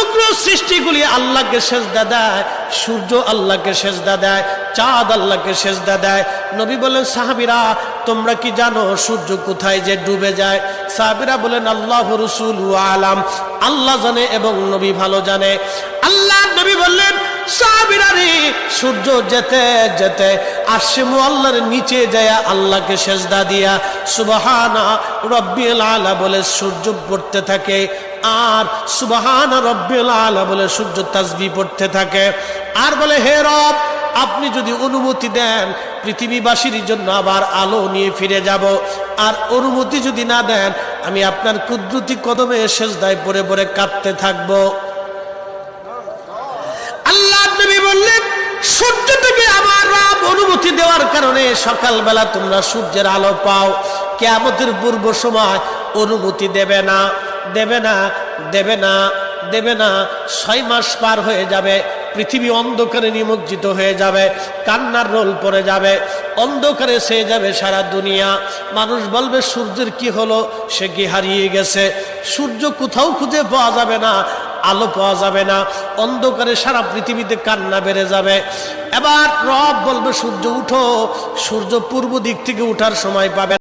সমগ্র সৃষ্টিগুলি আল্লাহকে সেজদা দেয়, সূর্য আল্লাহকে সেজদা দেয়, চাঁদ আল্লাহকে সেজদা দেয়। নবী বলেন, সাহাবিরা, তোমরা কি জানো সূর্য কোথায় যে ডুবে যায়? সাহাবিরা বলেন, আল্লাহ রসুল আলাম, আল্লাহ জানে এবং নবী ভালো জানে। আল্লাহ নবী বললেন, সাহাবিরা রে, সূর্য যেতে যেতে আশিমু আল্লাহর নিচে যায় আল্লাহকে সেজদা দিয়া, সুবহানা, রব্বিল আলা বলে সূর্য পড়তে থাকে। আর সুবাহান রব্বিল আলা বলে সূর্য তাসবি পড়তে থাকে। আর বলে, হে রব, আপনি যদি অনুমতি দেন, পৃথিবীবাসীর জন্য আবার আলো নিয়ে ফিরে যাব। আর অনুমতি যদি না দেন, আমি আপনার কুদরতি কদমে সেজদায় পরে পরে কাঁদতে থাকব। আল্লাহ সূর্য থেকে রাব অনুমতি দেওয়ার কারণে সকালবেলা তোমরা সূর্যের আলো পাও। কেয়ামতের পূর্ব সময় অনুমতি দেবে না। দেবে না দেবে না দেবে না। ছয় মাস পার হয়ে যাবে, পৃথিবী অন্ধকারে নিমজ্জিত হয়ে যাবে, কান্নার রোল পড়ে যাবে, অন্ধকারে সে যাবে সারা দুনিয়া। মানুষ বলবে, সূর্যের কি হলো? সে কি হারিয়ে গেছে? সূর্য কোথাও খুঁজে পাওয়া যাবে না, আলো পাওয়া যাবে না। অন্ধকারে সারা পৃথিবীতে কান্না বেড়ে যাবে। এবার রব বলবে, সূর্য উঠো। সূর্য পূর্ব দিক থেকে উঠার সময় পাবে।